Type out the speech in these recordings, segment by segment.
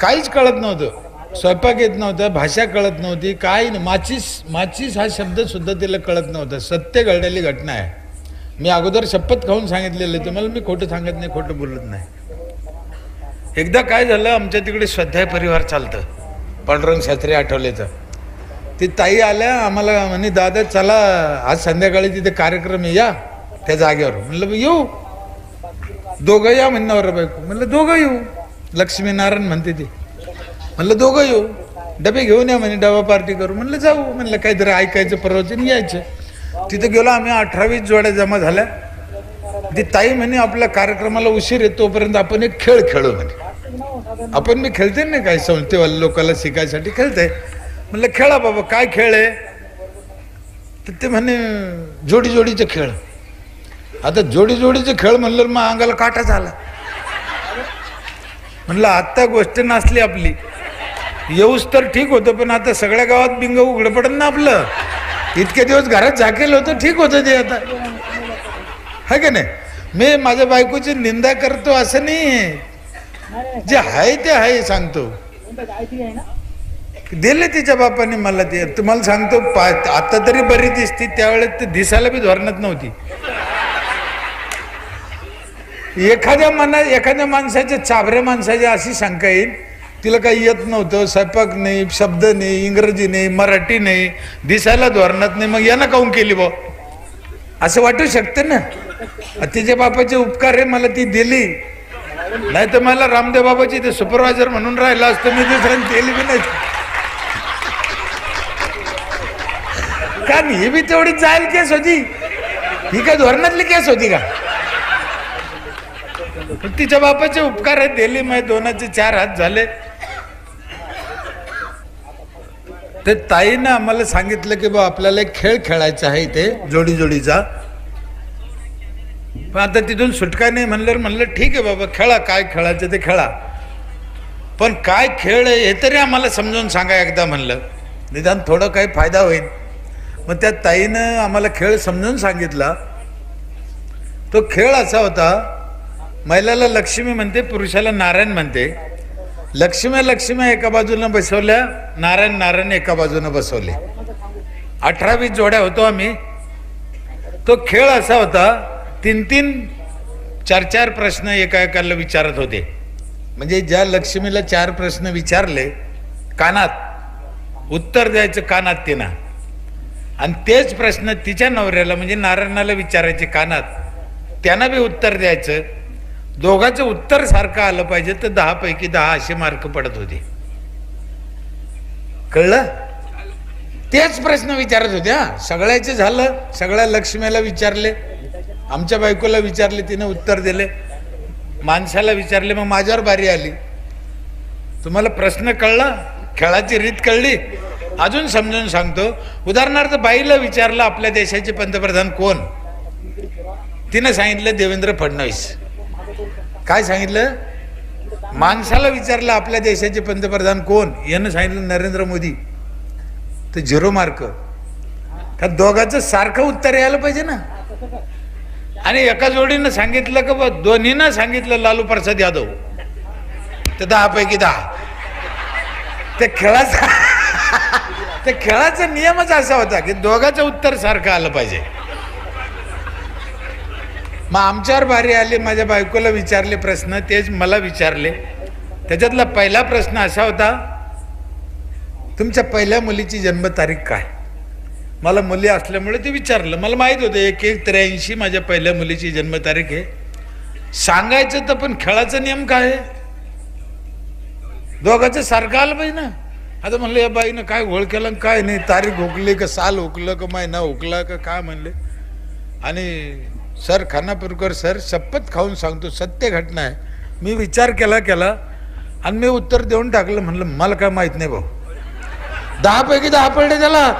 काहीच कळत नव्हतं. स्वयंपाक येत नव्हता भाषा कळत नव्हती काय नाही माचीस माचीस हा शब्द सुद्धा तिला कळत नव्हता. सत्य घडलेली घटना आहे. मी अगोदर शपथ खाऊन सांगितलेलं तुम्हाला मी खोटं सांगत नाही खोटं बोलत नाही. एकदा काय झालं आमच्या तिकडे स्वाध्याय परिवार चालतं पांडुरंग शास्त्री आठवलेचं ती ताई आल्या आम्हाला म्हणे दादा चला आज संध्याकाळी तिथे कार्यक्रम या त्या जागेवर. म्हणलं येऊ. दोघं या म्हणण्यावर बायको. म्हणलं दोघं येऊ. लक्ष्मीनारायण म्हणते ते. म्हणलं दोघं येऊ. डबे घेऊन या म्हणे डबा पार्टी करू. म्हणलं जाऊ. म्हणलं काहीतरी ऐकायचं प्रवचन यायचं तिथं गेलो आम्ही अठरावीस जोड्या जमा झाल्या. ती ताई म्हणे आपल्या कार्यक्रमाला उशीर येतो तोपर्यंत आपण एक खेळ खेळू म्हणे. आपण मी खेळते नाही काय संस्थेवाल्या लोकांना शिकायसाठी खेळते? म्हणलं खेळा बाबा काय खेळ आहे? तर ते म्हणे जोडी जोडीचे खेळ. आता जोडी जोडीचे खेळ म्हणलं मग अंगाला काटा झाला. म्हणलं आत्ता गोष्ट नसली आपली. येऊस तर ठीक होतं पण आता सगळ्या गावात बिंग उघडं पडत ना आपलं. इतके दिवस घरात झाकेल होतं ठीक होतं ते आता. है का नाही? मी माझ्या बायकोची निंदा करतो असं नाही. जे आहे ते आहे सांगतो. दिले तिच्या बापाने मला ते. तुम्हाला सांगतो पा आता तरी बरी दिसती त्यावेळेस ते दिसायला बी धोरणात नव्हती. एखाद्या मना एखाद्या माणसाच्या चाभऱ्या माणसाची अशी शंका येईल. तिला काही येत नव्हतं. स्वयंपाक नाही शब्द नाही इंग्रजी नाही मराठी नाही. दिसायला धोरणात नाही. मग यानं काऊन केली बा? असं वाटू शकतं ना? तिच्या बापाचे उपकार आहे मला ती दिली. नाही तर मला रामदेव बाबाची ते सुपरवायझर म्हणून राहिला असतो मी दुसऱ्यांनी केली बी नाही. कारण ही बी तेवढी जाईल केस होती. ही काय धोरणातली केस होती का? तिच्या बापाचे उपकार आहेत. दिली मग दोनाचे चार हात झाले. ते ताईनं आम्हाला सांगितलं की बा आपल्याला एक खेळ खेळायचा आहे इथे जोडी जोडीचा. पण आता तिथून सुटका नाही म्हणलं म्हणलं ठीक आहे बाबा खेळा काय खेळायचं ते खेळा. पण काय खेळ आहे हे तरी आम्हाला समजून सांगा एकदा म्हणलं. निदान थोडं काही फायदा होईल. मग त्या ताईनं आम्हाला खेळ समजून सांगितला. तो खेळ असा होता महिलाला लक्ष्मी म्हणते पुरुषाला नारायण म्हणते. लक्ष्मी लक्ष्मी एका बाजूनं बसवल्या नारायण नारायण एका बाजूनं बसवले. अठरावीस जोड्या होतो आम्ही. तो खेळ असा होता तीन तीन चार चार प्रश्न एका एकाला विचारत होते. म्हणजे ज्या लक्ष्मीला चार प्रश्न विचारले कानात उत्तर द्यायचं कानात तिनं. आणि तेच प्रश्न तिच्या नवऱ्याला म्हणजे नारायणाला विचारायचे कानात त्यांना बी उत्तर द्यायचं. दोघांचं उत्तर सारखं आलं पाहिजे तर दहापैकी दहा असे मार्क पडत होते. कळलं? तेच प्रश्न विचारत होते सगळ्याचे झालं सगळ्या लक्ष्मीला विचारले आमच्या बायकोला विचारले तिने उत्तर दिले. माणसाला विचारले मग माझ्यावर बारी आली. तुम्हाला प्रश्न कळला? खेळाची रीत कळली? अजून समजून सांगतो. उदाहरणार्थ बाईला विचारलं आपल्या देशाचे पंतप्रधान कोण? तिनं सांगितलं देवेंद्र फडणवीस. काय सांगितलं? माणसाला विचारलं आपल्या देशाचे पंतप्रधान कोण? यानं सांगितलं नरेंद्र मोदी. तर झिरो मार्क. का दोघांचं सारखं उत्तर यायला पाहिजे ना. आणि एका जोडीनं सांगितलं का बा दोन्हीनं सांगितलं लालू प्रसाद यादव. तर दहापैकी दहा. त्या खेळाचा त्या खेळाचा नियमच असा होता की दोघांचं उत्तर सारखं आलं पाहिजे. मग आमच्यावर भारी आले माझ्या बायकोला विचारले प्रश्न तेच मला विचारले. त्याच्यातला पहिला प्रश्न असा होता तुमच्या पहिल्या मुलीची जन्मतारीख काय? मला मुली असल्यामुळे ते विचारलं. मला माहीत होतं एक एक त्र्याऐंशी माझ्या पहिल्या मुलीची जन्मतारीख आहे. सांगायचं तर पण खेळाचा नियम काय आहे? दोघांचं सारखं आलं पाहिजे ना. आता म्हणलं या बाईनं काय घोळ केला आणि काय नाही? तारीख हुकली का साल हुकलं का महिना हुकला का काय म्हणले? आणि सर खानापूरकर सर शपथ खाऊन सांगतो सत्य घटना आहे. मी विचार केला केला आणि मी उत्तर देऊन टाकलं म्हणलं मला काय माहीत नाही भाऊ. दहा पैकी दहा पडले त्याला.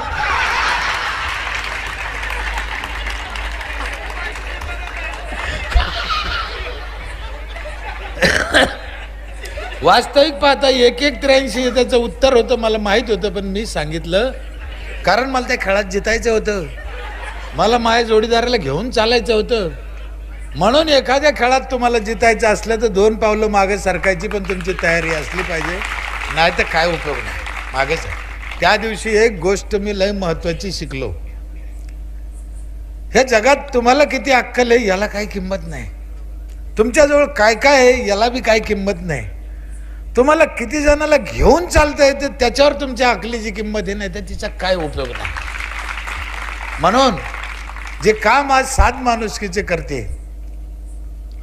वास्तविक पाहता एक एक त्र्याऐंशी त्याचं उत्तर होतं मला माहीत होतं पण मी सांगितलं कारण मला त्या खेळात जितायचं होतं. मला माझ्या जोडीदाराला घेऊन चालायचं होतं. म्हणून एखाद्या खेळात तुम्हाला जितायचं असलं तर दोन पावलं मागे सरकायची पण तुमची तयारी असली पाहिजे. नाही तर काय उपयोग नाही. मागेच सर त्या दिवशी एक गोष्ट मी लय महत्वाची शिकलो. ह्या जगात तुम्हाला किती अक्कल आहे याला काही किंमत नाही. तुमच्याजवळ काय काय आहे याला बी काही किंमत नाही. तुम्हाला किती जणाला घेऊन चालता येते त्याच्यावर तुमच्या अकलीची किंमत आहे नाही तर तिचा काय उपयोग नाही. म्हणून जे काम आज साध माणुसकीचे करते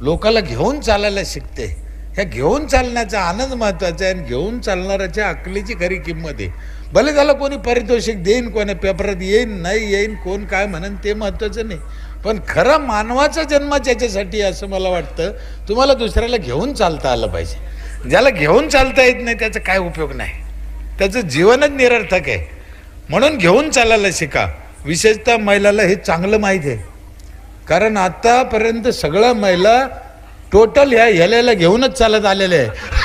लोकाला घेऊन चालायला शिकते. ह्या घेऊन चालण्याचा आनंद महत्त्वाचा आहे आणि घेऊन चालणाऱ्याच्या अकलीची खरी किंमत आहे. भले त्याला कोणी पारितोषिक देईन कोणी पेपरात येईन नाही येईन कोण काय म्हणेन ते महत्वाचं नाही. पण खरा मानवाचा जन्म त्याच्यासाठी असं मला वाटतं तुम्हाला दुसऱ्याला घेऊन चालता आलं पाहिजे. ज्याला घेऊन चालता येत नाही त्याचा काय उपयोग नाही. त्याचं जीवनच निरर्थक आहे. म्हणून घेऊन चालायला शिका. विशेषतः महिलाला हे चांगलं माहीत आहे. कारण आतापर्यंत सगळ्या महिला टोटल ह्या ह्याला घेऊनच चालत आलेल्या आहे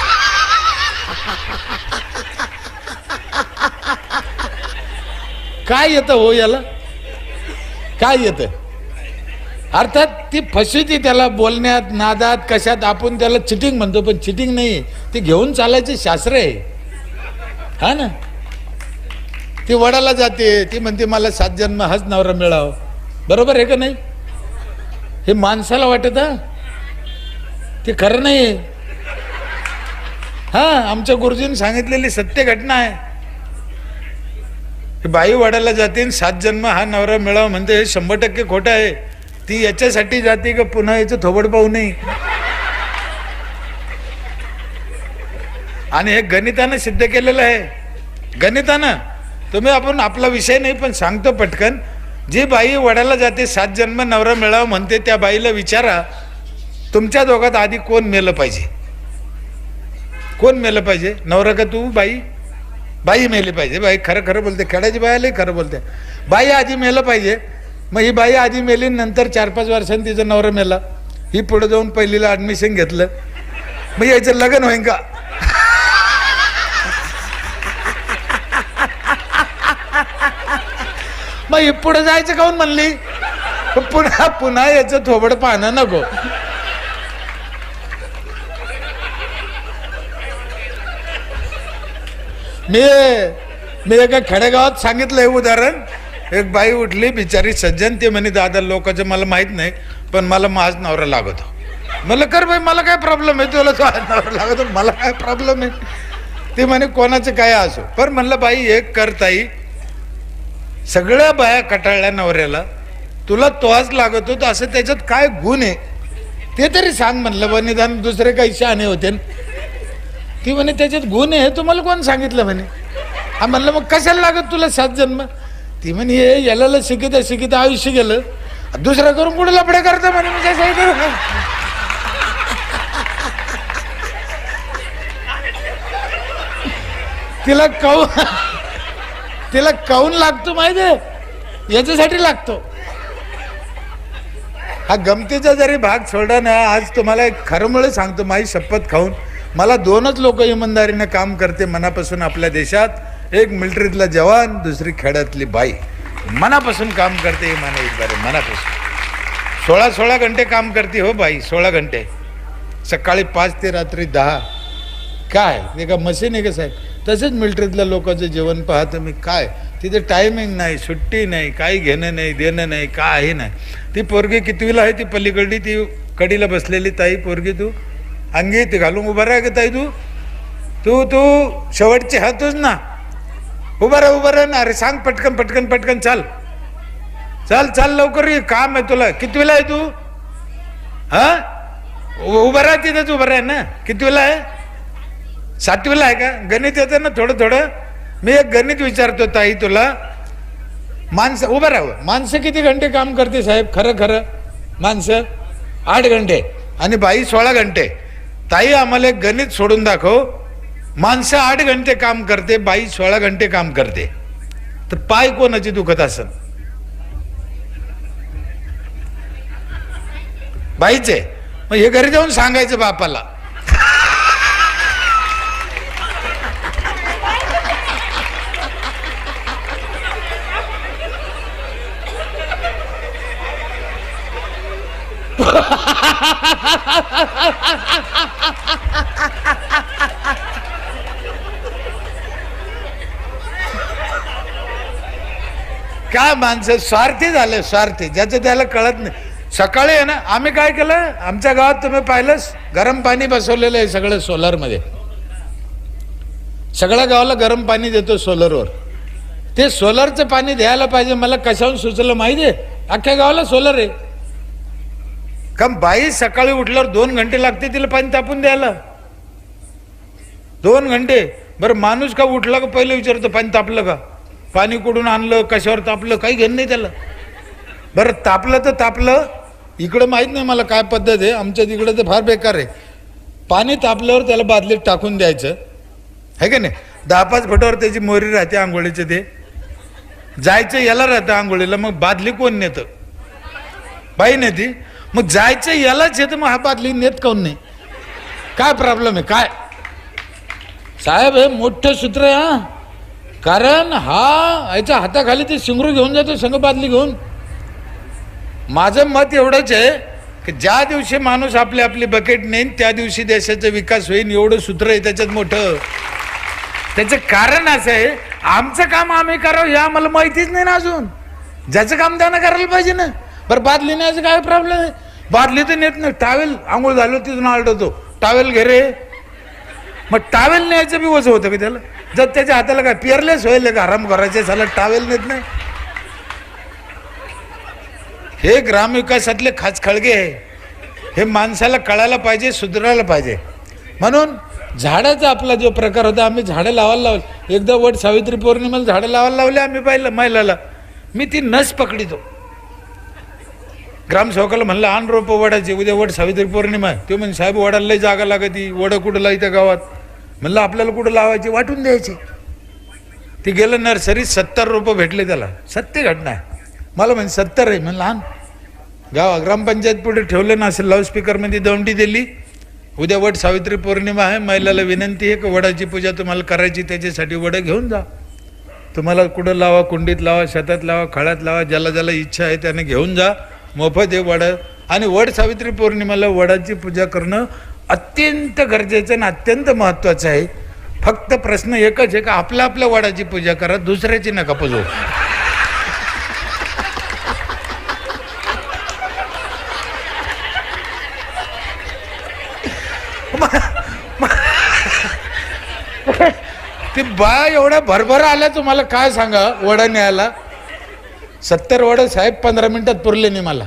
काय येतं हो याला? काय येतं? अर्थात ती फसविती त्याला बोलण्यात नादात कशात आपण त्याला चिटिंग म्हणतो पण चिटिंग नाही. ती घेऊन चालायचे शास्त्र आहे. हा ना? ती वडाला जाते ती म्हणते मला सात जन्म हाच नवरा मिळाव. बरोबर आहे का नाही? हे माणसाला वाटत ते खरं नाही हा आमच्या गुरुजींनी सांगितलेली सत्य घटना आहे. ही बाई वडाला जाते आणि सात जन्म हा नवरा मिळावा म्हणते हे शंभर टक्के खोटं आहे. ती याच्यासाठी जाते का पुन्हा याचं थोबड पाहू नये? आणि हे गणितानं सिद्ध केलेलं आहे. गणितानं. तुम्ही आपण आपला विषय नाही पण सांगतो पटकन. जी बाई वडाला जाते सात जन्म नवरा मिळावा म्हणते त्या बाईला विचारा तुमच्या दोघात आधी कोण मेलं पाहिजे? कोण मेलं पाहिजे? नवरा का तू बाई? बाई मेली पाहिजे. बाई खरं खरं बोलते. खेड्याची बायालाही खरं बोलते. बाई आधी मेलं पाहिजे. मग ही बाई आधी मेली नंतर चार पाच वर्षांनी तिचा नवरा मेला. ही पुढे जाऊन पहिलीला ॲडमिशन घेतलं. मग याचं लग्न होईन का? मग ही पुढे जायचं काऊन म्हणली? पुन्हा पुन्हा याचं थोबड पाहणं नको. मी मी एका खेडेगावात सांगितलंय उदाहरण. एक बाई उठली बिचारी सज्जन ते म्हणे दादा लोकांचं मला माहीत नाही पण मला माझ नवरा लागतो. मला कर बाई मला काय प्रॉब्लेम आहे? तुला तो नवरा लागतो मला काय प्रॉब्लेम आहे? ते म्हणे कोणाचं काय असो. पण म्हणलं बाई एक कर ताई सगळ्या बाया कटाळल्या नवऱ्याला. तुला तोच लागत होता असं त्याच्यात काय गुण आहे? ते तरी सांग म्हणलं बा निदान दुसरे काही शहाणे होते. ती म्हणे त्याच्यात गुण आहे तुम्हाला कोण सांगितलं म्हणे? हा म्हणलं मग कशाला लागत तुला सात जन्म? ती म्हणे हे याला शिकिता शिकिता आयुष्य गेलं. दुसऱ्या करून कुठे लपडे करता म्हणे म्हणजे मी काय तिला काऊ तिला काऊन लागतो माहिती आहे? याच्यासाठी लागतो. हा गमतीचा जरी भाग सोडा ना आज तुम्हाला एक खरंमुळे सांगतो माझी शपथ खाऊन. मला दोनच लोक इमानदारीनं काम करते मनापासून आपल्या देशात. एक मिलिटरीतला जवान दुसरी खेड्यातली बाई. मनापासून काम करते इमान इमानदारी मनापासून. सोळा सोळा घंटे काम करते हो बाई सोळा घंटे. सकाळी पाच ते रात्री दहा. काय? ते का मशीन आहे का साहेब? तसेच मिलिटरीतल्या लोकांचं जेवण पाहतं मी काय? तिथे टायमिंग नाही सुट्टी नाही काही घेणं नाही देणं नाही काही नाही. ती पोरगी कितवीला आहे ती पलीकडली? ती कडीला बसलेली ताई पोरगी तू. अंगी ती घालून उभा राहा का ताई तू. तू तू शेवटची हातच ना. उभा राहा उभा राहा ना. अरे सांग पटकन पटकन पटकन चाल. चाल चाल लवकर ये. काम आहे तुला. कितवीला आहे तू? हा? उ- उभा राहा तिथंच उभा राहा ना. कितवीला आहे? सातवीला आहे का? गणित येतं ना थोडं थोडं. मी एक गणित विचारतो ताई तुला. माणसं उभं राहावं. माणसं किती घंटे काम करते साहेब? खरं खरं. माणसं आठ घंटे आणि बाई सोळा घंटे. ताई आम्हाला एक गणित सोडून दाखव. माणसं आठ घंटे काम करते बाई सोळा घंटे काम करते. तर पाय कोणाची दुखत असन? बाईचे. मग हे घरी जाऊन सांगायचं बापाला. काय माणसं? स्वार्थी झाले स्वार्थी. ज्याचं त्याला कळत नाही. सकाळी आहे ना आम्ही काय केलं? आमच्या गावात तुम्ही पाहिलं गरम पाणी बसवलेलं आहे सगळं सोलरमध्ये. सगळ्या गावाला गरम पाणी देतो सोलरवर. ते सोलरचं पाणी द्यायला पाहिजे मला कशाहून सुचलं माहिती आहे अख्ख्या गावाला सोलर आहे. का बाई सकाळी उठल्यावर दोन घंटे लागते तिला पाणी तापून द्यायला. दोन घंटे. बरं माणूस का उठला का पहिलं विचारतो पाणी तापलं का? पाणी कुठून आणलं कशावर तापलं काही घेणं नाही त्याला. बरं तापलं तर तापलं. इकडं माहीत नाही मला काय पद्धत आहे. आमच्या तिकडं तर फार बेकार आहे. पाणी तापल्यावर त्याला बादलीत टाकून द्यायचं. आहे का नाही? दहा पाच फुटावर त्याची मोरी राहते आंघोळीचे ते. जायचं याला राहतं आंघोळीला. मग बादली कोण नेतं? बाई नेती. मग जायचं यालाच येतं मग हा बादली येत काऊन नाही? काय प्रॉब्लेम आहे? काय? साहेब हे मोठं सूत्र आहे हा. कारण हा याच्या हाताखाली ते शिंगरू घेऊन जातो संघ बादली घेऊन. माझं मत एवढंच आहे की ज्या दिवशी माणूस आपली आपली बकेट नेईन त्या दिवशी देशाचा विकास होईल एवढं सूत्र आहे त्याच्यात मोठं. त्याचं कारण असं आहे आमचं काम आम्ही करावं हे आम्हाला माहितीच नाही ना अजून. ज्याचं काम त्यानं करायला पाहिजे ना. बरं बादली न्यायचं काय प्रॉब्लेम आहे? बादली तर नेत नाही. टावेल आंघोळ झालो तिथून आलटवतो टावेल घे रे. मग टावेल न्यायचं बी वजं होतं का त्याला? जर त्याच्या हाताला काय पिअरलेस होईल का? आराम करायचे झाला टावेल नेत नाही. हे ग्रामविकासातले खास खळगे आहे हे माणसाला कळायला पाहिजे सुधारायला पाहिजे. म्हणून झाडाचा आपला जो प्रकार होता आम्ही झाडं लावायला लावले. एकदा वट सावित्री पौर्णिमेला झाडं लावायला लावले आम्ही पाहिलं महिलाला. मी ती नस पकडितो. ग्रामसेवकाला म्हणलं आण रोप वडाची उद्या वड सावित्री पौर्णिमा आहे. ते म्हणजे साहेब वडाला लई जागा लागती वडं कुठं लावत्या गावात? म्हणलं आपल्याला कुठं लावायची? वाटून द्यायची. ते गेलं नर्सरीत सत्तर रोपं भेटले त्याला. सत्य घटना आहे. मला म्हणजे सत्तर आहे. म्हणलं आण. गाव ग्रामपंचायत पुढे ठेवलं ना असेल लाऊडस्पीकरमध्ये दवंडी दिली. उद्या वट सावित्री पौर्णिमा आहे. महिलाला विनंती आहे की वडाची पूजा तुम्हाला करायची त्याच्यासाठी वडं घेऊन जा. तुम्हाला कुठं लावा कुंडीत लावा शेतात लावा खळ्यात लावा ज्याला ज्याला इच्छा आहे त्याने घेऊन जा. मोफत आहे वड. आणि वड सावित्री पौर्णिमेला वडाची पूजा करणं अत्यंत गरजेचं आणि अत्यंत महत्त्वाचं आहे. फक्त प्रश्न एकच आहे का आपल्या आपल्या वडाची पूजा करा दुसऱ्याची नका पूजो. ते बा एवढा भरभर आल्या तुम्हाला काय सांगा वडा न्यायला? सत्तर वड साहेब पंधरा मिनिटात पुरले नाही मला.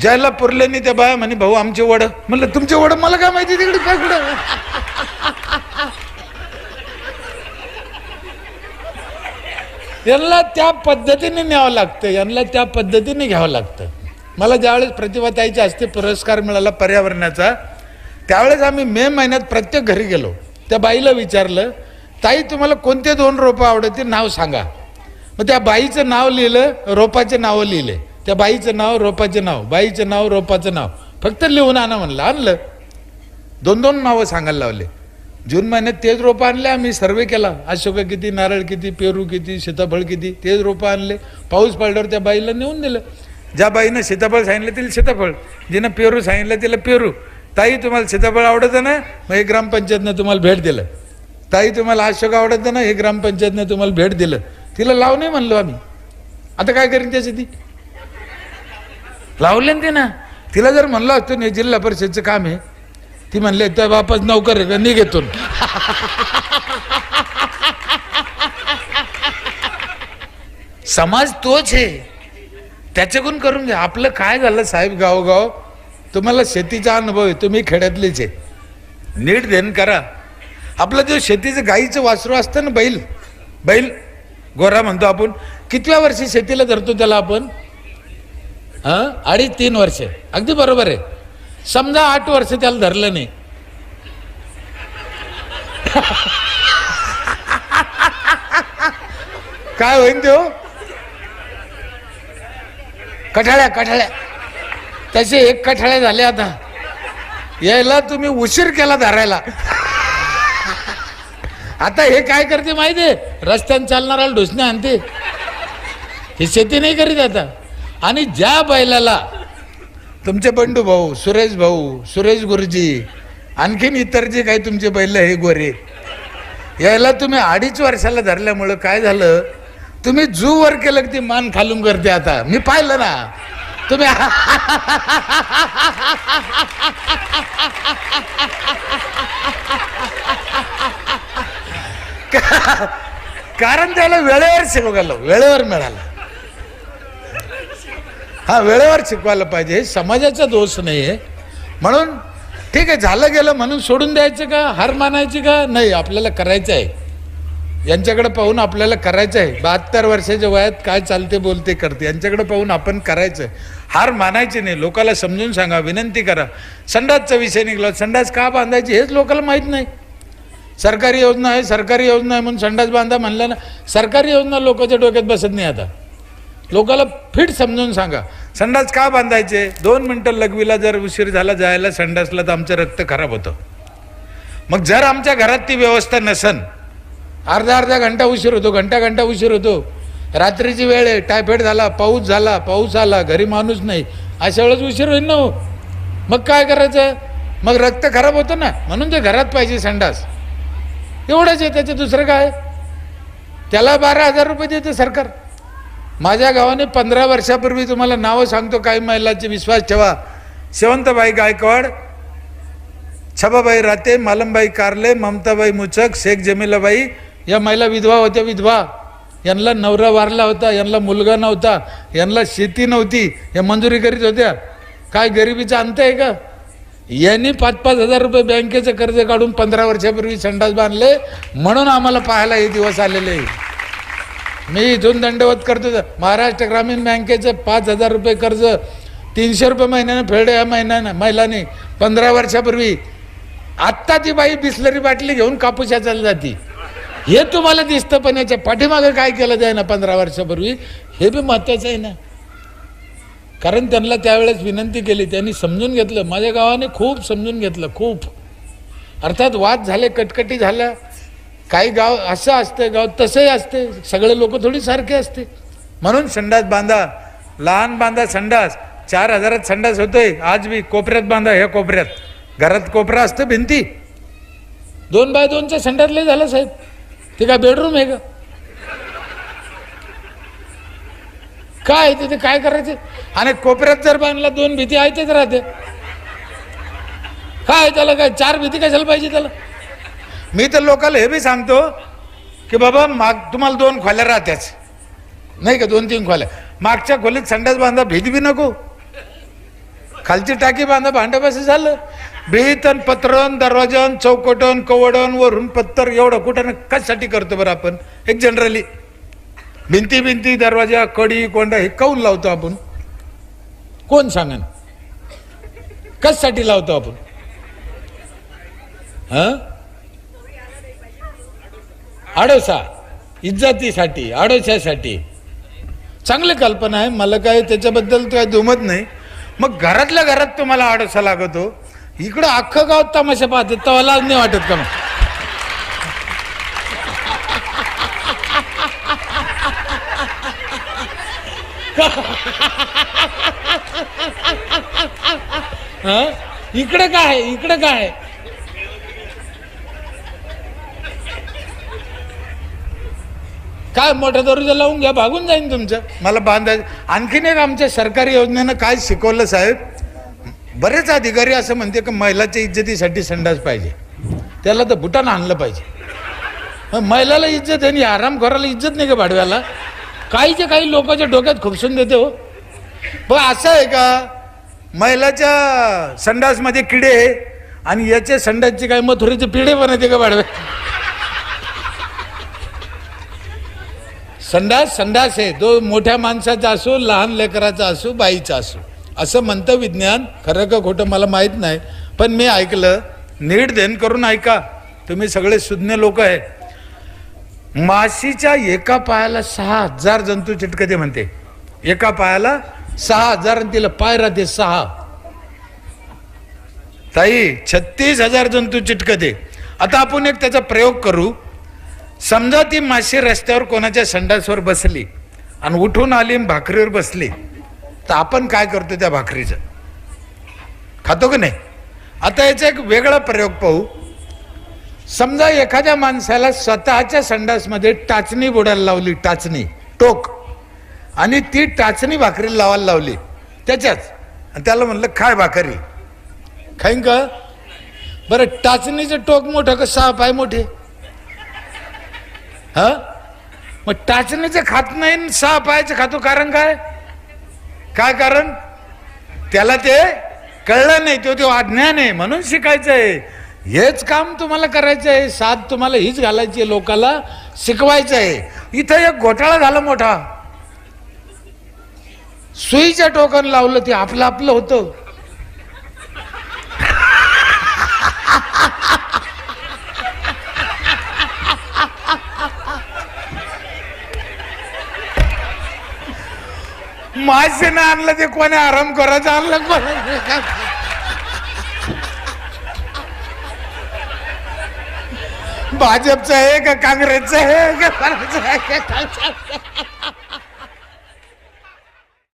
ज्याला पुरले नाही त्या बाया म्हणे भाऊ आमचे वड. म्हणलं तुमचे वड मला काय माहिती तिकडे काय कुठं? यांना त्या पद्धतीने न्यावं लागतं यांना त्या पद्धतीने घ्यावं लागतं. मला ज्यावेळेस प्रतिभाताईच्या हस्ते पुरस्कार मिळाला पर्यावरणाचा त्यावेळेस आम्ही मे महिन्यात प्रत्येक घरी गेलो. त्या बाईला विचारलं ताई तुम्हाला कोणते दोन रोपं आवडते? नाव सांगा. मग त्या बाईचं नाव लिहिलं रोपाचे नावं लिहिले. त्या बाईचं नाव रोपाचे नाव बाईचं नाव रोपाचं नाव. फक्त लिहून आणा म्हणलं आणलं. दोन दोन नावं सांगायला लावले. जून महिन्यात तेच रोपं आणले आम्ही सर्वे केला. अशोक किती नारळ किती पेरू किती सीताफळ किती तेच रोपं आणले. पाऊस पडल्यावर त्या बाईला नेऊन दिलं. ज्या बाईनं सीताफळ सांगितलं तिला सीताफळ. जिनं पेरू सांगितलं तिला पेरू. ताई तुम्हाला सीताफळ आवडतं ना? मग हे ग्रामपंचायतनं तुम्हाला भेट दिलं. ताई तुम्हाला अशोक आवडतं ना? हे ग्रामपंचायतनं तुम्हाला भेट दिलं. तिला लाव नाही म्हणलो आम्ही. आता काय करीन त्याची ती? लावले ना ते ना तिला जर म्हणलं असतो नाही जिल्हा परिषदचं काम आहे ती म्हणले त्या बापाच नौकर आहे का? निघेतून समाज तोच आहे. त्याच्याकडून करून घ्या आपलं काय झालं साहेब गावगाव? तुम्हाला शेतीचा अनुभव आहे. तुम्ही खेड्यातलेच आहे. नीट ध्यान करा. आपलं जो शेतीचं गाईचं वासरू असतं ना बैल बैल गोरा म्हणतो आपण कितव्या वर्षी शेतीला धरतो त्याला आपण? हां? अडीच तीन वर्ष. अगदी बरोबर आहे. समजा आठ वर्ष त्याला धरलं नाही. काय होईन तो कठाळ्या कठाळ्या. तसे एक कठाळ्या झाले आता. यायला तुम्ही उशीर केला धरायला. आता हे काय करते माहिती आहे? रस्त्यानं चालणाऱ्याला ढोसणे आणते. हे शेती नाही करीत आता. आणि ज्या बैलाला तुमचे बंडू भाऊ सुरेश भाऊ सुरेश गुरुजी आणखीन इतर जे काही तुमचे बैल हे गोरे यायला तुम्ही अडीच वर्षाला धरल्यामुळं काय झालं? तुम्ही जू वर केलं की ती मान खालून करते आता. मी पाहिलं ना. तुम्ही कारण त्याला वेळेवर शिकवायला वेळेवर मिळालं. हा वेळेवर शिकवायला पाहिजे. हे समाजाचा दोष नाही आहे म्हणून ठीक आहे झालं गेलं म्हणून सोडून द्यायचं का? हार मानायची का? नाही आपल्याला करायचं आहे. यांच्याकडे पाहून आपल्याला करायचं आहे. बहात्तर वर्षाच्या वयात काय चालते बोलते करते यांच्याकडे पाहून आपण करायचं आहे. हार मानायची नाही. लोकाला समजून सांगा विनंती करा. संडासचा विषय निघाला. संडास का बांधायची हेच लोकांना माहीत नाही. सरकारी योजना आहे सरकारी योजना आहे म्हणून संडास बांधा म्हणलं ना सरकारी योजना लोकांच्या डोक्यात बसत नाही आता. लोकाला फिट समजून सांगा. संडास का बांधायचे? दोन मिनटं लघवीला जर उशीर झाला जायला संडासला तर आमचं रक्त खराब होतं. मग जर आमच्या घरात ती व्यवस्था नसन अर्धा अर्धा घंटा उशीर होतो घंटा घंटा उशीर होतो. रात्रीची वेळ आहे टायफॉईड झाला पाऊस झाला पाऊस आला घरी माणूस नाही अशा वेळेस उशीर होईल ना हो. मग काय करायचं? मग रक्त खराब होतं ना म्हणून ते घरात पाहिजे संडास. एवढंच आहे त्याचं दुसरं काय? त्याला बारा हजार रुपये देते सरकार. माझ्या गावाने पंधरा वर्षापूर्वी तुम्हाला नावं सांगतो काही महिलांचे विश्वास ठेवा. शेवंतबाई गायकवाड छबाबाई राते मालमबाई कारले ममताबाई मुचक शेख जमीलाबाई या महिला विधवा होत्या विधवा. यांना नवरा वारला होता यांना मुलगा नव्हता यांना शेती नव्हती या मंजुरी करीत होत्या. काय गरिबीचा अंत आहे का? यांनी पाच पाच हजार रुपये बँकेचं कर्ज काढून पंधरा वर्षापूर्वी संडास बांधले म्हणून आम्हाला पाहायला हे दिवस आलेले. मी इथून दंडवत करतो. महाराष्ट्र ग्रामीण बँकेचं पाच हजार रुपये कर्ज तीनशे रुपये महिन्यानं फेड या महिन्यानं महिलाने. पंधरा वर्षापूर्वी आत्ता ती बाई बिसलरी बाटली घेऊन कापूस चालली जाती. हे तुम्हाला दिसतं पण याच्या पाठीमागं काय केलं जाय ना पंधरा वर्षापूर्वी? हे बी महत्त्वाचं आहे ना. कारण त्यांना त्यावेळेस विनंती केली त्यांनी समजून घेतलं. माझ्या गावाने खूप समजून घेतलं खूप. अर्थात वाद झाले कटकटी झाल्या. काही गाव असं असतं गाव तसंही असते. सगळे लोक थोडी सारखे असते. म्हणून संडास बांधा लहान बांधा संडास चार हजारात संडास होतोय. आज बी कोपऱ्यात बांधा ह्या कोपऱ्यात. घरात कोपरा असतं भिंती. दोन बाय दोनच्या संडास लय झालं साहेब. ते काय बेडरूम आहे का? काय तिथे? काय करायचं? आणि कोपऱ्यात जर बांधला दोन भीती आहे तेच राहते. काय त्याला काय? चार भीती कशाला पाहिजे त्याला? मी तर लोकांना हे बी सांगतो की बाबा माग तुम्हाला दोन खोल्या राहत्याच. नाही का? दोन तीन खोल्या. मागच्या खोलीत संडास बांधा भीती बी नको. खालची टाकी बांधा भांडं बस झालं भीतन पत्रण दरवाजन चौकटन कवडन वरून पत्तर एवढं कुठं कशासाठी करतो बरं आपण? एक जनरली भिंती भिंती दरवाजा कडी कोंडा हे काऊन लावतो आपण? कोण सांगन? कशासाठी लावतो आपण? हां? आडोसा. इज्जतीसाठी आडोशासाठी. चांगली कल्पना आहे. मला काय त्याच्याबद्दल काय दुमत नाही. मग घरातल्या घरात तुम्हाला आडोसा लागतो. इकडं अख्खं गाव तमाशा पाहते तेव्हा लाज नाही वाटत का मग? हा? इकडे काय? आहे? इकडे काय? आहे? काय मोठ्या दरोजा लावून घ्या भागून जाईन तुमचं. मला बांधायचं आणखीन एक आमच्या सरकारी योजनेनं काय शिकवलं साहेब? बरेच अधिकारी असं म्हणते की महिलाच्या इज्जतीसाठी संडास पाहिजे. त्याला तर बुटानं आणलं पाहिजे. महिलाला इज्जत आहे आणि आराम करायला इज्जत नाही का भाडव्याला? काहीच्या काही लोकांच्या डोक्यात खुपसून देते हो. पण असं आहे का महिलाच्या संडासमध्ये किडे आहे आणि याचे संडासचे काय मथुरेचे पिढे बनवते का भाडव्या संडास संडास आहे. तो मोठ्या माणसाचा असो लहान लेकराचा असो बाईचा असो. असं म्हणतं विज्ञान. खरं का खोटं मला माहीत नाही. पण मी ऐकलं. नीट देण करून ऐका. तुम्ही सगळे सुज्ञ लोक आहे. माशीच्या एका पायाला सहा हजार जंतू चिटकते म्हणते. एका पायाला सहा हजार आणि तिला पाय राहते सहा. ताई छत्तीस हजार जंतू चिटकते. आता आपण एक त्याचा प्रयोग करू. समजा ती माशी रस्त्यावर कोणाच्या संडासवर बसली आणि उठून आली भाकरीवर बसली तर आपण काय करतो त्या भाकरीचं? खातो की नाही? आता याचा एक वेगळा प्रयोग पाहू. समजा एखाद्या माणसाला स्वतःच्या संडासमध्ये टाचणी बुडायला लावली टाचणी टोक. आणि ती टाचणी भाकरी लावायला लावली त्याच्याच आणि त्याला म्हणलं खाय भाकरी. खाईन का? बरं टाचणीचं टोक मोठं का सहा पाय मोठे? हा? मग टाचणीचं खात नाही सहा पायाचं खातो कारण काय? काय कारण? त्याला ते कळलं नाही तो तो अज्ञान आहे म्हणून शिकायचं आहे हेच काम तुम्हाला करायचं आहे साथ तुम्हाला हीच घालायची आहे लोकाला शिकवायचं आहे. इथं एक घोटाळा झाला मोठा. सुईच्या टोकन लावलं ते आपलं आपलं होतं. मासेनं आणलं ते कोणी आराम करायचं आणलं कोणा? भाजपचं आहे का काँग्रेसचं आहे का आहे?